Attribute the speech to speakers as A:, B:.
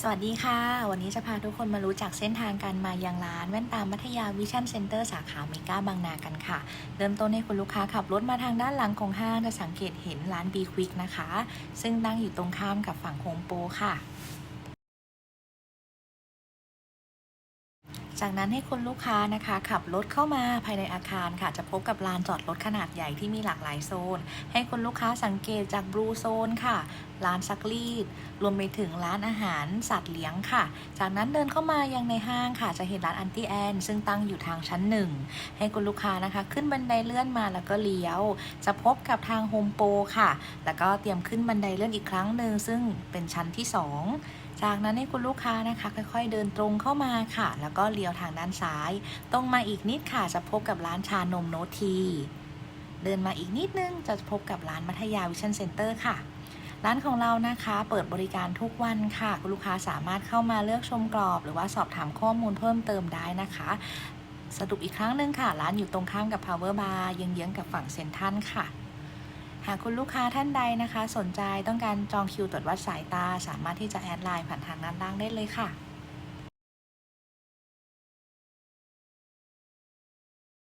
A: สวัสดีค่ะ วันนี้จะพาทุกคนมารู้จักเส้นทางการมายังร้านแว่นตามัธยาวิชั่นเซ็นเตอร์สาขาเมกาบางนากันค่ะ เริ่มต้นให้คุณลูกค้าขับรถมาทางด้านหลังของห้างจะสังเกตเห็นร้าน B Quick นะคะ ซึ่งตั้งอยู่ตรงข้ามกับฝั่งโฮมโปรค่ะ จากนั้นให้คุณลูกค้านะคะขับรถเข้ามาภายในอาคารค่ะ จะพบกับลานจอดรถขนาดใหญ่ที่มีหลากหลายโซน ให้คุณลูกค้าสังเกตจากบลูโซนค่ะร้านซักรีด รวมไปถึงร้านอาหารสัตว์เลี้ยงค่ะ จากนั้นเดินเข้ามายังในห้างค่ะ จะเห็นร้านอันตี้แอนซึ่งตั้งอยู่ทางชั้นหนึ่งให้คุณลูกค้านะคะ ขึ้นบันไดเลื่อนมาแล้วก็เลี้ยว จะพบกับทางโฮมโปรค่ะ แล้วก็เตรียมขึ้นบันไดเลื่อนอีกครั้งหนึ่งซึ่งเป็นชั้นที่สอง จากนั้นให้คุณลูกค้านะคะ ค่อยๆ เดินตรงเข้ามาค่ะ แล้วก็เลี้ยวทางด้านซ้าย ตรงมาอีกนิดค่ะจะพบกับร้านชานมโนที เดินมาอีกนิดนึงจะพบกับร้านมัธยาวิชั่นเซ็นเตอร์ค่ะร้านของเรานะคะเปิดบริการทุกวันค่ะ คุณลูกค้าสามารถเข้ามาเลือกชมกรอบ หรือว่าสอบถามข้อมูลเพิ่มเติมได้นะคะสรุปอีกครั้งหนึ่งค่ะ ร้านอยู่ตรงข้ามกับ Power Bar เยื้องๆกับฝั่งเซ็นทรัลค่ะ หากคุณลูกค้าท่านใดนะคะ สนใจต้องการจองคิวตรวจวัดสายตา สามารถที่จะแอดไลน์ผ่านทางด้านล่างได้เลยค่ะ